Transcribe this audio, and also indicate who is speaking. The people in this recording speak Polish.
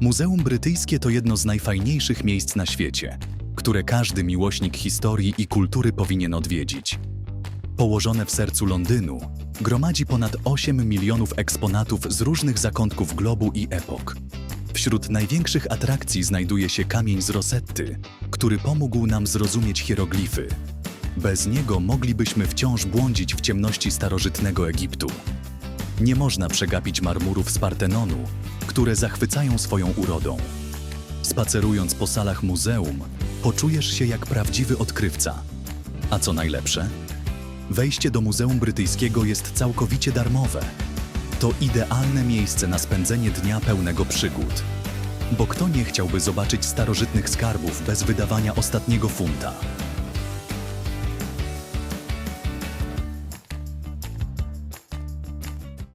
Speaker 1: Muzeum Brytyjskie to jedno z najfajniejszych miejsc na świecie, które każdy miłośnik historii i kultury powinien odwiedzić. Położone w sercu Londynu, gromadzi ponad 8 milionów eksponatów z różnych zakątków globu i epok. Wśród największych atrakcji znajduje się kamień z Rosetty, który pomógł nam zrozumieć hieroglify. Bez niego moglibyśmy wciąż błądzić w ciemności starożytnego Egiptu. Nie można przegapić marmurów z Partenonu, które zachwycają swoją urodą. Spacerując po salach muzeum, poczujesz się jak prawdziwy odkrywca. A co najlepsze? Wejście do Muzeum Brytyjskiego jest całkowicie darmowe. To idealne miejsce na spędzenie dnia pełnego przygód. Bo kto nie chciałby zobaczyć starożytnych skarbów bez wydawania ostatniego funta?